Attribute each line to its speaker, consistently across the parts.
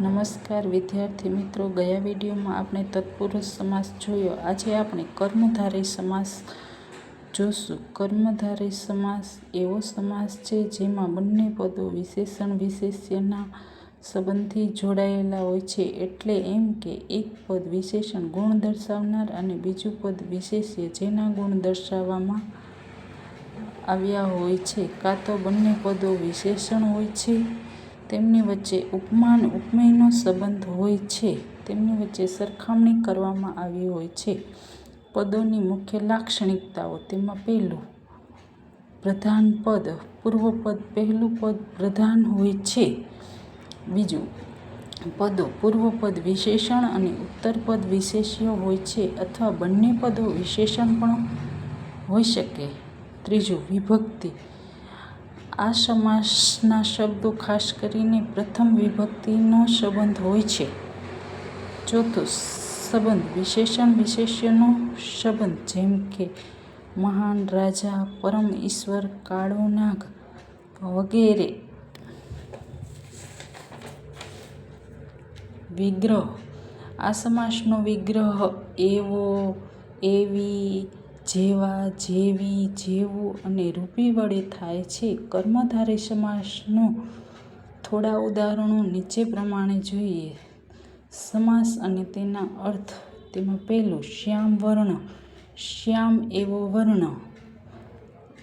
Speaker 1: નમસ્કાર, વિદ્યાર્થી મિત્રો. ગયા વિડીયોમાં આપણે તત્પુરુષ સમાસ જોયો. આજે આપણે કર્મધારય સમાસ જોશું. કર્મધારય સમાસ એવો સમાસ છે જેમાં બંને પદો વિશેષણ વિશેષ્યના સંબંધથી જોડાયેલા હોય છે. એટલે એમ કે એક પદ વિશેષણ ગુણ દર્શાવનાર અને બીજું પદ વિશેષ્ય જેના ગુણ દર્શાવવામાં આવ્યા હોય છે. કાં તો બંને પદો વિશેષણ હોય છે તેમની વચ્ચે ઉપમાન, ઉપમેયનો સંબંધ હોય છે. તેમની વચ્ચે સરખામણી કરવામાં આવી હોય છે. પદોની મુખ્ય લાક્ષણિકતાઓ તેમાં પહેલું પ્રધાન પદ પૂર્વપદ પહેલું પદ પ્રધાન હોય છે. બીજું પદો પૂર્વપદ વિશેષણ અને ઉત્તરપદ વિશેષ્ય હોય છે અથવા બંને પદો વિશેષણ પણ હોઈ શકે. ત્રીજું વિભક્તિ આ સમાસના શબ્દો ખાસ કરીને પ્રથમ વિભક્તિનો સંબંધ હોય છે. ચોથું સંબંધ વિશેષણ વિશેષ્યનો સંબંધ જેમ કે મહાન રાજા, પરમ ઈશ્વર, કાળો નાગ વગેરે. વિગ્રહ. આ સમાસનો વિગ્રહ એવો, એવી જેવા, જેવી, જેવું અને રૂપી વડે થાય છે. કર્મધારય સમાસનો થોડા ઉદાહરણો નીચે પ્રમાણે જોઈએ. સમાસ અને તેના અર્થ તેમાં પહેલું શ્યામ વર્ણ, શ્યામ એવો વર્ણ.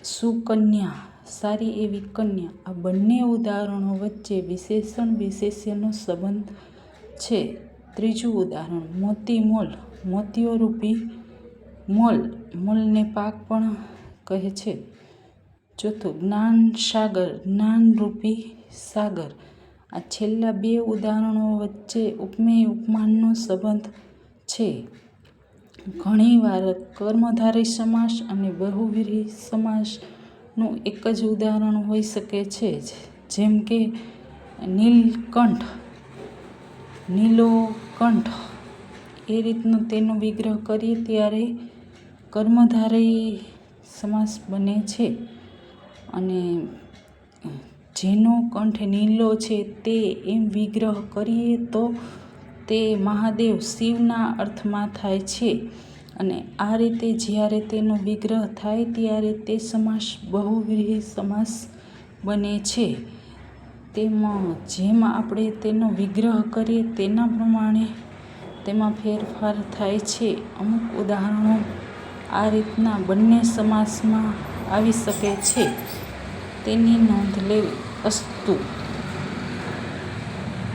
Speaker 1: સુકન્યા, સારી એવી કન્યા. આ બંને ઉદાહરણો વચ્ચે વિશેષણ વિશેષ્યનો સંબંધ છે. ત્રીજું ઉદાહરણ મોતી મોલ મોતીઓ રૂપી મોલ, મોલને પાક પણ કહે છે. ચોથું, જ્ઞાન સાગર, જ્ઞાનરૂપી સાગર. આ છેલ્લા બે ઉદાહરણો વચ્ચે ઉપમેય ઉપમાનનો સંબંધ છે. ઘણીવાર કર્મધારી સમાસ અને બહુવિરી સમાસનું એક જ ઉદાહરણ હોઈ શકે છે, જેમ કે નીલકંઠ નીલો કંઠ એ રીતનો તેનો વિગ્રહ કરીએ ત્યારે કર્મધારય સમાસ બને છે અને જેનો કંઠ નીલો છે તે એમ વિગ્રહ કરીએ તો તે મહાદેવ શિવના અર્થમાં થાય છે. અને આ રીતે જ્યારે તેનો વિગ્રહ થાય ત્યારે તે સમાસ બહુવ્રીહી સમાસ બને છે. તેમાં જેમ આપણે તેનો વિગ્રહ કરીએ તેના પ્રમાણે તેમાં ફેરફાર થાય છે. અમુક ઉદાહરણો આ રીતના બંને સમાસમાં આવી શકે છે. તેની નોંધ લેવી અસ્તુ